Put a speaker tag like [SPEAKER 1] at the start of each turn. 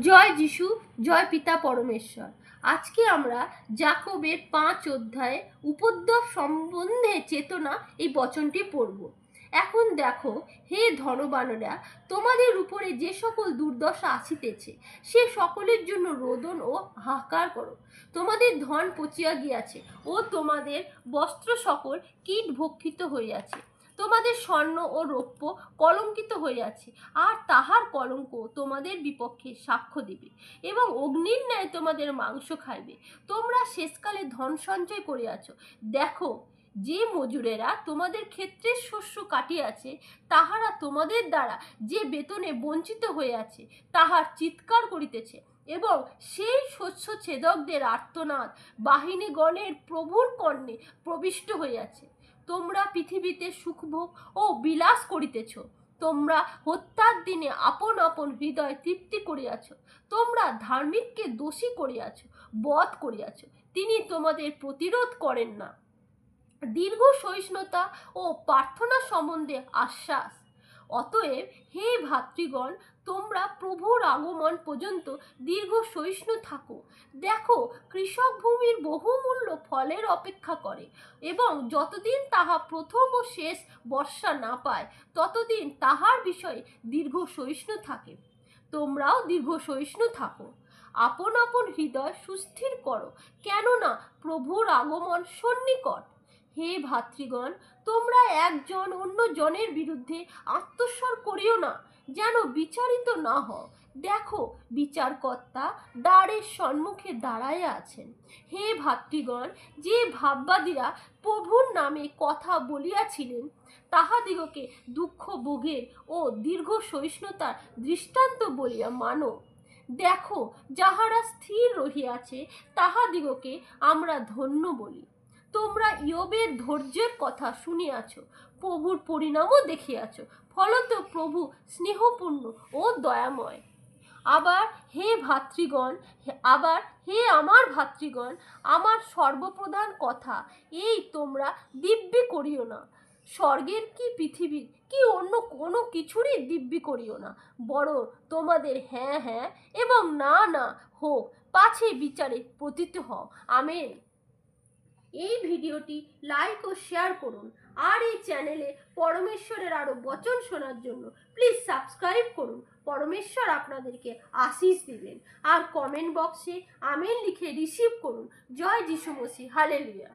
[SPEAKER 1] জয় যিশু, জয় পিতা পরমেশ্বর। আজকে আমরা জাকবের পাঁচ অধ্যায়ে উপদ্রব সম্বন্ধে চেতনা এই বচনটি পড়ব। এখন দেখো, হে ধনবানরা, তোমাদের উপরে যে সকল দুর্দশা আসিতেছে, সে সকলের জন্য রোদন ও হাহাকার করো। তোমাদের ধন পচিয়া গিয়াছে ও তোমাদের বস্ত্র সকল কীট ভক্ষিত হইয়াছে। তোমাদের স্বর্ণ ও রৌপ্য কলঙ্কিত হইয়াছে, আর তাহার কলঙ্ক তোমাদের বিপক্ষে সাক্ষ্য দিবে এবং অগ্নির ন্যায় তোমাদের মাংস খাইবে। তোমরা শেষকালে ধন সঞ্চয় করিয়াছ। দেখো, যে মজুরেরা তোমাদের ক্ষেত্রের শস্য কাটিয়াছে, তাহারা তোমাদের দ্বারা যে বেতনে বঞ্চিত হইয়াছে, তাহার চিৎকার করিতেছে এবং সেই শস্য ছেদকদের আর্তনাদ বাহিনীগণের প্রভুর কর্ণে প্রবিষ্ট হইয়াছে। তোমরা পৃথিবীতে সুখভোগ ও বিলাস করিতেছ। তোমরা হত্যার দিনে আপন আপন হৃদয় তৃপ্তি করিয়াছ। তোমরা ধার্মিককে দোষী করিয়াছ, বধ করিয়াছ। তিনি তোমাদের প্রতিরোধ করেন না। দীর্ঘ সহিষ্ণুতা ও প্রার্থনা সম্বন্ধে আশ্বাস। অতএব হে ভাতৃগণ, তোমরা প্রভুর আগমন পর্যন্ত দীর্ঘ সহিষ্ণু থাকো। দেখো, কৃষক ভূমির বহুমূল্য ফলের অপেক্ষা করে এবং যতদিন তাহা প্রথম ও শেষ বর্ষা না পায়, ততদিন তাহার বিষয়ে দীর্ঘ সহিষ্ণু থাকে। তোমরাও দীর্ঘ সহিষ্ণু থাকো। আপন আপন হৃদয় সুস্থির করো। কেননা, প্রভুর আগমন সন্নিকট। হে ভাতৃগণ, তোমরা একজন অন্য জনের বিরুদ্ধে আত্মস্বর করিও না, যেন বিচারিত না হও। দেখো, বিচারকর্তা দ্বারের সম্মুখে দাঁড়াইয়া আছেন। হে ভাতৃগণ, যে ভাববাদীরা প্রভুর নামে কথা বলিয়াছিলেন, তাহাদিগকে দুঃখ ভোগের ও দীর্ঘ সহিষ্ণুতার দৃষ্টান্ত বলিয়া মানো। দেখো, যাহারা স্থির রহিয়াছে, তাহাদিগকে আমরা ধন্য বলি। তোমরা ইয়বের ধৈর্যের কথা শুনিয়াছ, প্রভুর পরিণামও দেখিয়াছ, ফলত প্রভু স্নেহপূর্ণ ও দয়াময়। আবার হে ভাতৃগণ আবার হে আমার ভাতৃগণ, আমার সর্বপ্রধান কথা, এই তোমরা দিব্যি করিও না। স্বর্গের কি পৃথিবীর কি অন্য কোনো কিছুরই দিব্যি করিও না। বরং তোমাদের হ্যাঁ হ্যাঁ এবং না না হোক, পাছে বিচারে পতিত হও। আমেন। এই ভিডিওটি লাইক ও শেয়ার করুন আর এই চ্যানেলে পরমেশ্বরের আরও বচন শোনার জন্য প্লিজ সাবস্ক্রাইব করুন। পরমেশ্বর আপনাদেরকে আশিস দিবেন। আর কমেন্ট বক্সে আমেন লিখে রিসিভ করুন। জয় যিশু মসি হালেলুয়া